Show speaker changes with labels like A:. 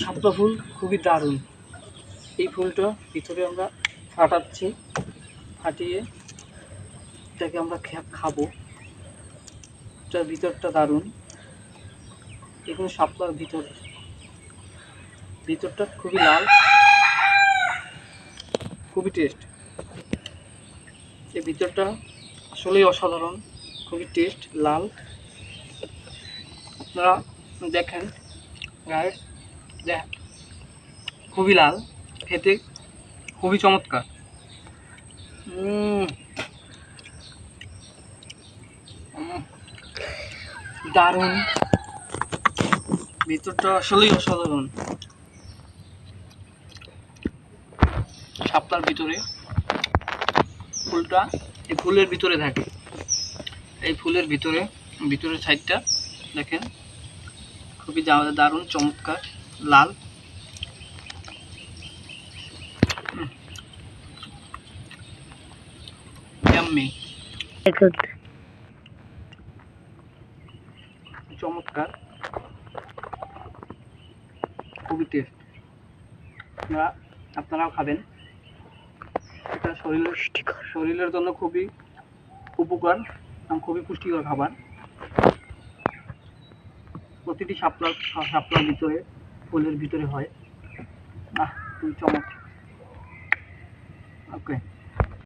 A: শাপলা ফুল খুবই দারুণ। এই ফুলটা ভিতরে আমরা ফাটাচ্ছি, ফাটিয়ে এটাকে আমরা খাব। এটার ভিতরটা দারুণ। এখানে শাপলার ভিতর, ভিতরটা খুবই লাল, খুবই টেস্ট এই ভিতরটা আসলেই অসাধারণ, খুবই টেস্ট লাল। আপনারা দেখেন দেখ খুবই লাল, খেতে খুবই চমৎকার। দারুণ। ভিতরটা আসলেই অসাধারণ। শাপলার ভিতরে ফুলটা এই ফুলের ভিতরে থাকে। এই ফুলের ভিতরে, ভিতরের সাইডটা দেখেন, খুবই দারুণ, চমৎকার। লাল। চমৎকার। খুবই টেস্ট আপনারা আপনারাও খাবেন। এটা শরীরের শরীরের জন্য খুবই উপকার এবং খুবই পুষ্টিকর খাবার। প্রতিটি শাপলা শাপলার ভিতরে ফুলের ভিতরে হয়। আহ খুবই চমৎকার। ওকে